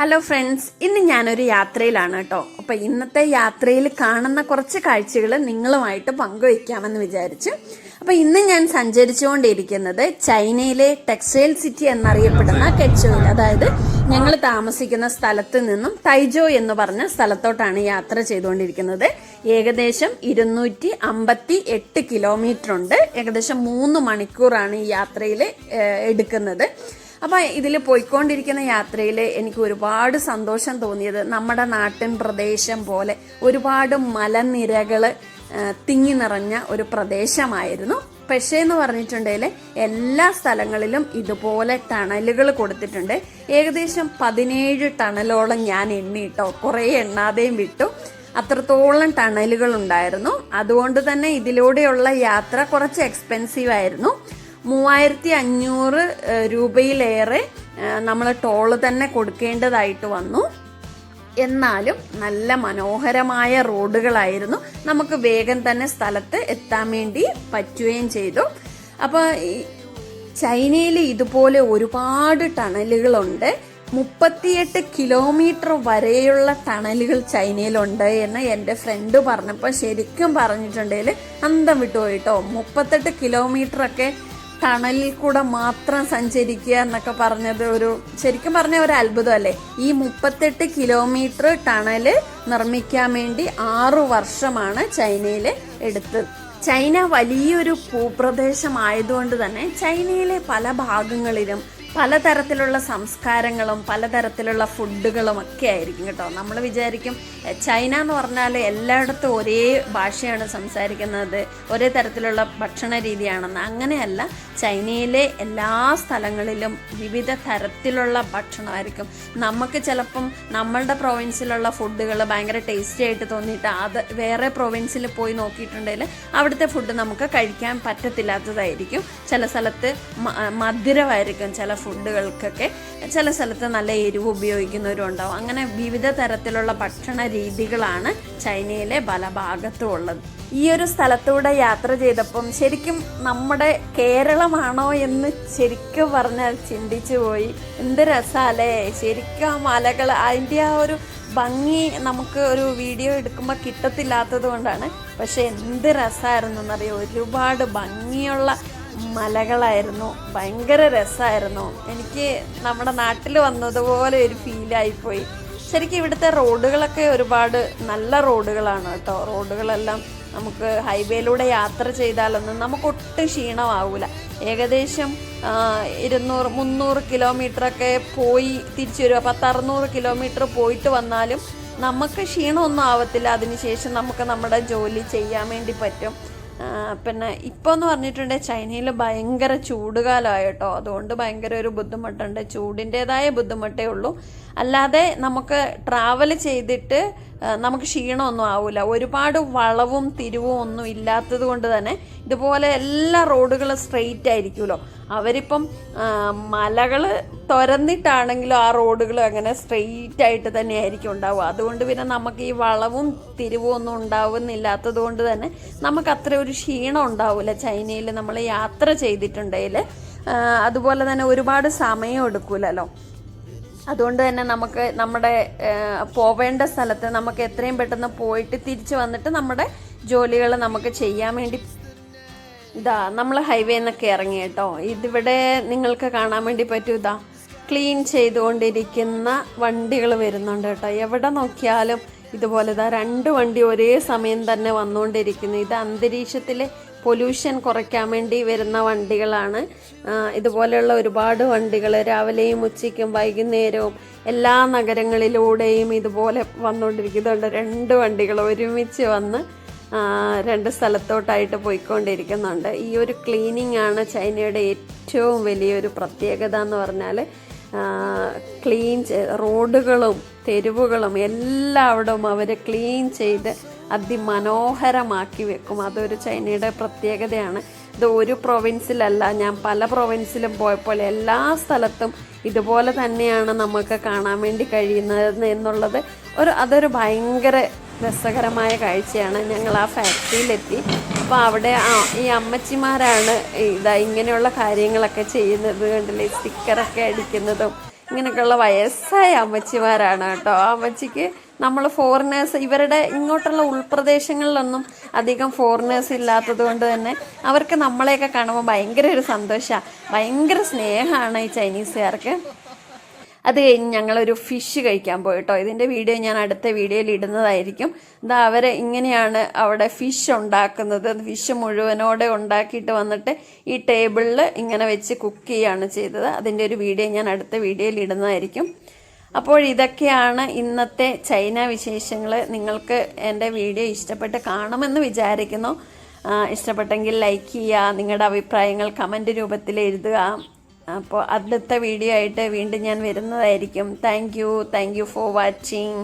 Hello friends ഇന്ന് ഞാനൊരു യാത്രയിലാണ് കേട്ടോ. അപ്പൊ ഇന്നത്തെ യാത്രയിൽ കാണുന്ന കുറച്ച് കാഴ്ചകൾ നിങ്ങളുമായിട്ട് പങ്കുവയ്ക്കാമെന്ന് വിചാരിച്ചു. അപ്പൊ ഇന്ന് ഞാൻ സഞ്ചരിച്ചുകൊണ്ടിരിക്കുന്നത് ചൈനയിലെ ടെക്സ്റ്റൈൽ സിറ്റി എന്നറിയപ്പെടുന്ന കെച്ചോയിൽ. അതായത് ഞങ്ങൾ താമസിക്കുന്ന സ്ഥലത്ത് നിന്നും തൈജോ എന്ന് പറഞ്ഞ സ്ഥലത്തോട്ടാണ് യാത്ര ചെയ്തുകൊണ്ടിരിക്കുന്നത്. ഏകദേശം ഇരുന്നൂറ്റി അമ്പത്തി എട്ട് കിലോമീറ്റർ ഉണ്ട്. ഏകദേശം മൂന്ന് മണിക്കൂറാണ് ഈ യാത്രയിൽ എടുക്കുന്നത്. അപ്പൊ ഇതിൽ പോയിക്കൊണ്ടിരിക്കുന്ന യാത്രയിൽ എനിക്ക് ഒരുപാട് സന്തോഷം തോന്നിയത് നമ്മുടെ നാട്ടിൻ പ്രദേശം പോലെ ഒരുപാട് മലനിരകൾ ആ, തിങ്ങി നിറഞ്ഞ ഒരു പ്രദേശമായിരുന്നു. പക്ഷേ എന്ന് പറഞ്ഞിട്ടുണ്ടെങ്കിൽ എല്ലാ സ്ഥലങ്ങളിലും ഇതുപോലെ ടണലുകൾ കൊടുത്തിട്ടുണ്ട്. ഏകദേശം പതിനേഴ് ടണലോളം ഞാൻ എണ്ണിട്ടോ കുറേ എണ്ണാതെയും വിട്ടു. അത്രത്തോളം ടണലുകൾ ഉണ്ടായിരുന്നു. അതുകൊണ്ട് തന്നെ ഇതിലൂടെയുള്ള യാത്ര കുറച്ച് എക്സ്പെൻസീവ് ആയിരുന്നു. മൂവായിരത്തി അഞ്ഞൂറ് രൂപയിലേറെ നമ്മൾ ടോൾ തന്നെ കൊടുക്കേണ്ടതായിട്ട് വന്നു. എന്നാലും നല്ല മനോഹരമായ റോഡുകളായിരുന്നു. നമുക്ക് വേഗം തന്നെ സ്ഥലത്ത് എത്താൻ വേണ്ടി പറ്റുകയും ചെയ്തു. അപ്പോൾ ചൈനയിൽ ഇതുപോലെ ഒരുപാട് ടണലുകളുണ്ട്. മുപ്പത്തിയെട്ട് കിലോമീറ്റർ വരെയുള്ള ടണലുകൾ ചൈനയിലുണ്ട് എന്ന് എന്റെ ഫ്രണ്ട് പറഞ്ഞപ്പോൾ ശരിക്കും പറഞ്ഞിട്ടുണ്ടെങ്കിൽ അന്തം വിട്ടുപോയിട്ടോ മുപ്പത്തെട്ട് കിലോമീറ്റർ ടണലിൽ കൂടെ മാത്രം സഞ്ചരിക്കുക എന്നൊക്കെ പറഞ്ഞത് ഒരു ശരിക്കും പറഞ്ഞ ഒരു അത്ഭുതം അല്ലേ ഈ മുപ്പത്തെട്ട് കിലോമീറ്റർ ടണൽ നിർമ്മിക്കാൻ വേണ്ടി ആറു വർഷമാണ് ചൈനയിൽ എടുത്തത് ചൈന വലിയൊരു ഭൂപ്രദേശമായതുകൊണ്ട് തന്നെ ചൈനയിലെ പല ഭാഗങ്ങളിലും പലതരത്തിലുള്ള സംസ്കാരങ്ങളും പലതരത്തിലുള്ള ഫുഡുകളും ഒക്കെ ആയിരിക്കും കേട്ടോ. നമ്മൾ വിചാരിക്കും ചൈന എന്ന് പറഞ്ഞാൽ എല്ലായിടത്തും ഒരേ ഭാഷയാണ് സംസാരിക്കുന്നത് ഒരേ തരത്തിലുള്ള ഭക്ഷണ രീതിയാണെന്ന്. അങ്ങനെയല്ല ചൈനയിലെ എല്ലാ സ്ഥലങ്ങളിലും വിവിധ തരത്തിലുള്ള ഭക്ഷണമായിരിക്കും. നമുക്ക് ചിലപ്പം നമ്മളുടെ പ്രൊവിൻസിലുള്ള ഫുഡുകൾ ഭയങ്കര ടേസ്റ്റി ആയിട്ട് തോന്നിയിട്ട് അത് വേറെ പ്രൊവിൻസിൽ പോയി നോക്കിയിട്ടുണ്ടെങ്കിൽ അവിടുത്തെ ഫുഡ് നമുക്ക് കഴിക്കാൻ പറ്റത്തില്ലാത്തതായിരിക്കും. ചില സ്ഥലത്ത് മധുരമായിരിക്കും ചില ഫുഡുകൾക്കൊക്കെ ചില സ്ഥലത്ത് നല്ല എരിവ് ഉപയോഗിക്കുന്നവരും ഉണ്ടാവും അങ്ങനെ വിവിധ തരത്തിലുള്ള ഭക്ഷണ രീതികളാണ് ചൈനയിലെ പല ഭാഗത്തും ഉള്ളത് ഈ ഒരു സ്ഥലത്തൂടെ യാത്ര ചെയ്തപ്പം ശരിക്കും നമ്മുടെ കേരളമാണോ എന്ന് ശരിക്കും പറഞ്ഞാൽ ചിന്തിച്ചു പോയി. എന്ത് രസാലേ? ശരിക്കും ആ മലകൾ അതിന്റെ ആ ഒരു ഭംഗി നമുക്ക് ഒരു വീഡിയോ എടുക്കുമ്പോൾ കിട്ടത്തില്ലാത്തത് കൊണ്ടാണ്. പക്ഷെ എന്ത് രസമായിരുന്നു എന്നറിയോ? ഒരുപാട് ഭംഗിയുള്ള മലകളായിരുന്നു. ഭയങ്കര രസമായിരുന്നു എനിക്ക് നമ്മുടെ നാട്ടിൽ വന്നതുപോലെ ഒരു ഫീലായിപ്പോയി ശരിക്കും ഇവിടുത്തെ റോഡുകളൊക്കെ ഒരുപാട് നല്ല റോഡുകളാണ് കേട്ടോ. റോഡുകളെല്ലാം നമുക്ക് ഹൈവേയിലൂടെ യാത്ര ചെയ്താലൊന്നും നമുക്കൊട്ടും ക്ഷീണമാവില്ല ക്ഷീണമാവൂല. ഏകദേശം ഇരുന്നൂറ് മുന്നൂറ് കിലോമീറ്ററൊക്കെ പോയി തിരിച്ചു വരിക പത്ത് അറുന്നൂറ് കിലോമീറ്റർ പോയിട്ട് വന്നാലും നമുക്ക് ക്ഷീണമൊന്നും ആവത്തില്ല. അതിനുശേഷം നമുക്ക് നമ്മുടെ ജോലി ചെയ്യാൻ വേണ്ടി പറ്റും. പിന്നെ ഇപ്പോൾ എന്ന് പറഞ്ഞിട്ടുണ്ടെങ്കിൽ ചൈനയിൽ ഭയങ്കര ചൂടുകാലമായി കേട്ടോ അതുകൊണ്ട് ഭയങ്കര ഒരു ബുദ്ധിമുട്ടുണ്ട്. ചൂടിന്റെതായ ബുദ്ധിമുട്ടേ ഉള്ളൂ. അല്ലാതെ നമുക്ക് ട്രാവൽ ചെയ്തിട്ട് നമുക്ക് ക്ഷീണമൊന്നും ആവില്ല ഒരുപാട് വളവും തിരിവും ഒന്നും ഇല്ലാത്തത് കൊണ്ട് തന്നെ ഇതുപോലെ എല്ലാ റോഡുകളും സ്ട്രെയിറ്റ് ആയിരിക്കുമല്ലോ. അവരിപ്പം മലകൾ തുരന്നിട്ടാണെങ്കിലും ആ റോഡുകൾ അങ്ങനെ സ്ട്രെയിറ്റ് ആയിട്ട് തന്നെ ആയിരിക്കും ഉണ്ടാവുക. അതുകൊണ്ട് പിന്നെ നമുക്ക് ഈ വളവും തിരിവും ഒന്നും ഉണ്ടാവുന്നില്ലാത്തത് കൊണ്ട് തന്നെ നമുക്ക് അത്ര ഒരു ക്ഷീണം ഉണ്ടാവില്ല ചൈനയിൽ നമ്മൾ യാത്ര ചെയ്തിട്ടുണ്ടെങ്കിൽ അതുപോലെ തന്നെ ഒരുപാട് സമയം എടുക്കൂലല്ലോ. അതുകൊണ്ട് തന്നെ നമുക്ക് നമ്മുടെ പോവേണ്ട സ്ഥലത്ത് നമുക്ക് എത്രയും പെട്ടെന്ന് പോയിട്ട് തിരിച്ചു വന്നിട്ട് നമ്മുടെ ജോലികൾ നമുക്ക് ചെയ്യാൻ വേണ്ടി ഇതാ നമ്മൾ ഹൈവേ എന്നൊക്കെ ഇറങ്ങി കേട്ടോ. ഇതിവിടെ നിങ്ങൾക്ക് കാണാൻ വേണ്ടി പറ്റൂ ഇതാ. ക്ലീൻ ചെയ്തുകൊണ്ടിരിക്കുന്ന വണ്ടികൾ വരുന്നുണ്ട് കേട്ടോ. എവിടെ നോക്കിയാലും ഇതുപോലെ ഇതാ രണ്ട് വണ്ടി ഒരേ സമയം തന്നെ വന്നുകൊണ്ടിരിക്കുന്നു. ഇത് അന്തരീക്ഷത്തിലെ പൊല്യൂഷൻ കുറയ്ക്കാൻ വേണ്ടി വരുന്ന വണ്ടികളാണ്. ഇതുപോലെയുള്ള ഒരുപാട് വണ്ടികൾ രാവിലെയും ഉച്ചയ്ക്കും വൈകുന്നേരവും എല്ലാ നഗരങ്ങളിലൂടെയും ഇതുപോലെ വന്നുകൊണ്ടിരിക്കുന്നുണ്ട്. രണ്ട് വണ്ടികൾ ഒരുമിച്ച് വന്ന് രണ്ട് സ്ഥലത്തോട്ടായിട്ട് പോയിക്കൊണ്ടിരിക്കുന്നുണ്ട്. ഈ ഒരു ക്ലീനിങ് ആണ് ചൈനയുടെ ഏറ്റവും വലിയൊരു പ്രത്യേകത എന്ന് പറഞ്ഞാൽ ക്ലീൻ റോഡുകളും തെരുവുകളും എല്ലായിടവും അവർ ക്ലീൻ ചെയ്ത് അതിമനോഹരമാക്കി വെക്കും. അതൊരു ചൈനയുടെ പ്രത്യേകതയാണ്. ഇത് ഒരു പ്രൊവിൻസിലല്ല ഞാൻ പല പ്രൊവിൻസിലും പോയപ്പോൾ എല്ലാ സ്ഥലത്തും ഇതുപോലെ തന്നെയാണ് നമുക്ക് കാണാൻ വേണ്ടി കഴിയുന്നത് എന്നുള്ളത് ഒരു അതൊരു ഭയങ്കര രസകരമായ കാഴ്ചയാണ് ഞങ്ങൾ ആ ഫാക്ടറിയിലെത്തി അപ്പോൾ അവിടെ ഈ അമ്മച്ചിമാരാണ് ഇതാ ഇങ്ങനെയുള്ള കാര്യങ്ങളൊക്കെ ചെയ്യുന്നത് കണ്ടില്ലേ? സ്റ്റിക്കറൊക്കെ അടിക്കുന്നതും ഇങ്ങനെയൊക്കെയുള്ള വയസ്സായ അമ്മച്ചിമാരാണ് കേട്ടോ. അമ്മച്ചിക്ക് നമ്മൾ ഫോറിനേഴ്സ് ഇവരുടെ ഇങ്ങോട്ടുള്ള ഉൾപ്രദേശങ്ങളിലൊന്നും അധികം ഫോറിനേഴ്സ് ഇല്ലാത്തത് കൊണ്ട് തന്നെ അവർക്ക് നമ്മളെയൊക്കെ കാണുമ്പോൾ ഭയങ്കര ഒരു സന്തോഷമാണ് ഭയങ്കര സ്നേഹമാണ് ഈ ചൈനീസുകാർക്ക്. അത് കഴിഞ്ഞ് ഞങ്ങളൊരു ഫിഷ് കഴിക്കാൻ പോയി കേട്ടോ ഇതിന്റെ വീഡിയോ ഞാൻ അടുത്ത വീഡിയോയിൽ ഇടുന്നതായിരിക്കും. ഇതാ അവരെ ഇങ്ങനെയാണ് അവിടെ ഫിഷ് ഉണ്ടാക്കുന്നത്. ഫിഷ് മുഴുവനോടെ ഉണ്ടാക്കിയിട്ട് വന്നിട്ട് ഈ ടേബിളിൽ ഇങ്ങനെ വെച്ച് കുക്ക് ചെയ്യുകയാണ് ചെയ്തത്. അതിന്റെ ഒരു വീഡിയോ ഞാൻ അടുത്ത വീഡിയോയിൽ ഇടുന്നതായിരിക്കും. അപ്പോൾ ഇതൊക്കെയാണ് ഇന്നത്തെ ചൈന വിശേഷങ്ങൾ നിങ്ങൾക്ക് എന്റെ വീഡിയോ ഇഷ്ടപ്പെട്ട് കാണുമെന്ന് വിചാരിക്കുന്നു. ഇഷ്ടപ്പെട്ടെങ്കിൽ ലൈക്ക് ചെയ്യുക. നിങ്ങളുടെ അഭിപ്രായങ്ങൾ കമന്റ് രൂപത്തിൽ എഴുതുക. അപ്പോൾ അടുത്ത വീഡിയോ ആയിട്ട് വീണ്ടും ഞാൻ വരുന്നതായിരിക്കും. Thank you thank you for watching